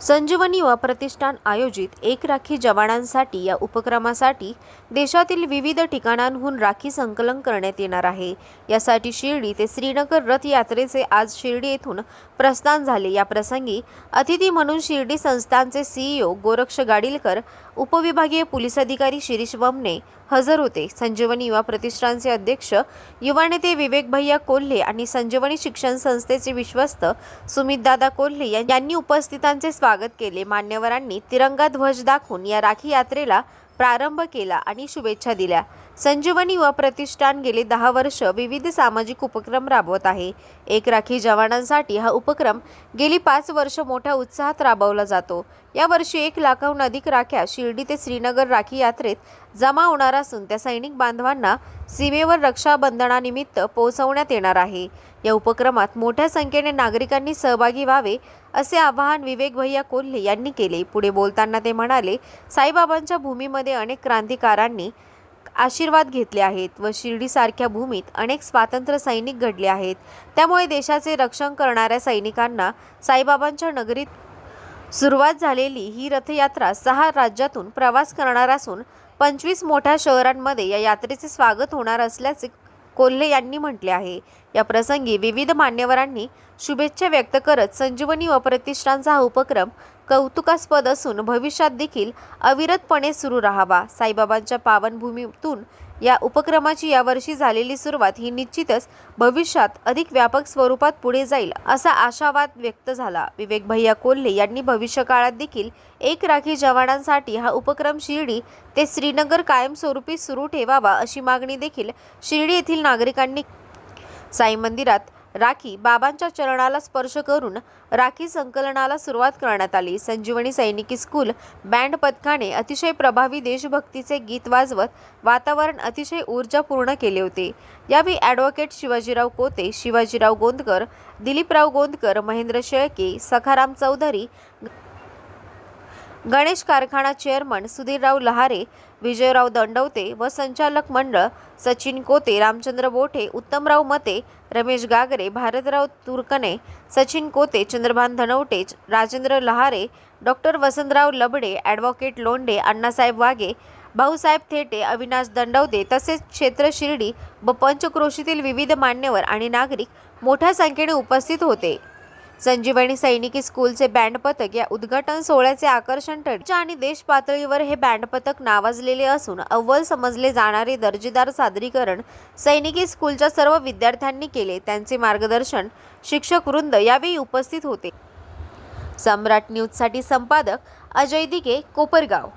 संजीवनी युवा प्रतिष्ठान आयोजित एक राखी जवानांसाठी या उपक्रमासाठी देशातील विविध ठिकाणांहून राखी संकलन करण्यात येणार आहे. यासाठी शिर्डी ते श्रीनगर रथ यात्रेचे आज शिर्डी येथून प्रस्थान झाले. या प्रसंगी अतिथी म्हणून शिर्डी संस्थानचे सीईओ गोरक्ष गाडीलकर उपविभागीय पोलीस अधिकारी शिरीष वमने हजर होते. संजीवनी युवा प्रतिष्ठानचे अध्यक्ष युवा नेते विवेक भैया कोल्हे आणि संजीवनी शिक्षण संस्थेचे विश्वस्त सुमितदादा कोल्हे यांनी उपस्थितांचे स्वागत स्वागत केले. मान्यवरांनी तिरंगा ध्वज दाखवून या राखी यात्रेला प्रारंभ केला आणि शुभेच्छा दिल्या. संजीवनी व प्रतिष्ठान गेले दहा वर्ष विविध सामाजिक उपक्रम राबवत आहे. एक राखी जवानांसाठी हा उपक्रम गेली पाच वर्ष मोठ्या उत्साहात राबवला जातो. यावर्षी एक लाखाहून अधिक राख्या शिर्डी ते श्रीनगर राखी यात्रेत जमा होणार असून त्या सैनिक बांधवांना सीमेवर रक्षाबंधनानिमित्त पोहोचवण्यात येणार आहे. या उपक्रमात मोठ्या संख्येने नागरिकांनी सहभागी व्हावे असे आवाहन विवेक भैया कोल्हे यांनी केले. पुढे बोलताना ते म्हणाले साईबाबांच्या भूमीमध्ये अनेक क्रांतिकारांनी आशीर्वाद घेतले आहेत व शिर्डीसारख्या भूमीत अनेक स्वातंत्र्य सैनिक घडले आहेत. त्यामुळे देशाचे रक्षण करणाऱ्या सैनिकांना साईबाबांच्या नगरीत सुरुवात झालेली ही रथयात्रा सहा राज्यातून प्रवास करणार असून पंचवीस मोठ्या शहरांमध्ये या यात्रेचे स्वागत होणार असल्याचे कोल्हे यांनी म्हटले आहे. या प्रसंगी विविध मान्यवरांनी शुभेच्छा व्यक्त करत संजीवनी व प्रतिष्ठानचा हा उपक्रम कौतुकास्पद असून भविष्यात देखील अविरतपणे सुरू राहावा. साईबाबांच्या पावनभूमीतून या उपक्रमाची यावर्षी झालेली सुरुवात ही निश्चितच भविष्यात अधिक व्यापक स्वरूपात पुढे जाईल असा आशावाद व्यक्त झाला. विवेक भैया कोल्हे यांनी भविष्यकाळात देखील एक राखी जवानांसाठी हा उपक्रम शिर्डी ते श्रीनगर कायमस्वरूपी सुरू ठेवावा अशी मागणी देखील शिर्डी येथील नागरिकांनी साई मंदिरात राखी बाबांच्या चरणाला स्पर्श करून राखी संकलनाला सुरुवात करण्यात आली. संजीवनी सैनिकी स्कूल बँड पथकाने अतिशय प्रभावी देशभक्तीचे गीत वाजवत वातावरण अतिशय ऊर्जापूर्ण केले होते. यावेळी ॲडव्होकेट शिवाजीराव कोते शिवाजीराव गोंदकर दिलीपराव गोंदकर महेंद्र शेळके सखाराम चौधरी गणेश कारखाना चेअरमन सुधीरराव लहारे विजयराव दंडवते व संचालक मंडळ सचिन कोते रामचंद्र बोठे उत्तमराव मते रमेश गागरे भारतराव तुरकने सचिन कोते चंद्रभान धनवटे राजेंद्र लहारे डॉक्टर वसंतराव लबडे ॲडव्होकेट लोंढे अण्णासाहेब वाघे भाऊसाहेब थेटे अविनाश दंडवते तसेच क्षेत्र शिर्डी व पंचक्रोशीतील विविध मान्यवर आणि नागरिक मोठ्या संख्येने उपस्थित होते. संजीवनी सैनिकी स्कूलचे बँड पथक या उद्घाटन सोहळ्याचे आकर्षण ठरचे आणि देश पातळीवर हे बँड पथक नावाजलेले असून अव्वल समजले जाणारे दर्जेदार सादरीकरण सैनिकी स्कूलच्या सर्व विद्यार्थ्यांनी केले. त्यांचे मार्गदर्शन शिक्षक वृंद यावेळी उपस्थित होते. सम्राट न्यूजसाठी संपादक अजय दिघे कोपरगाव.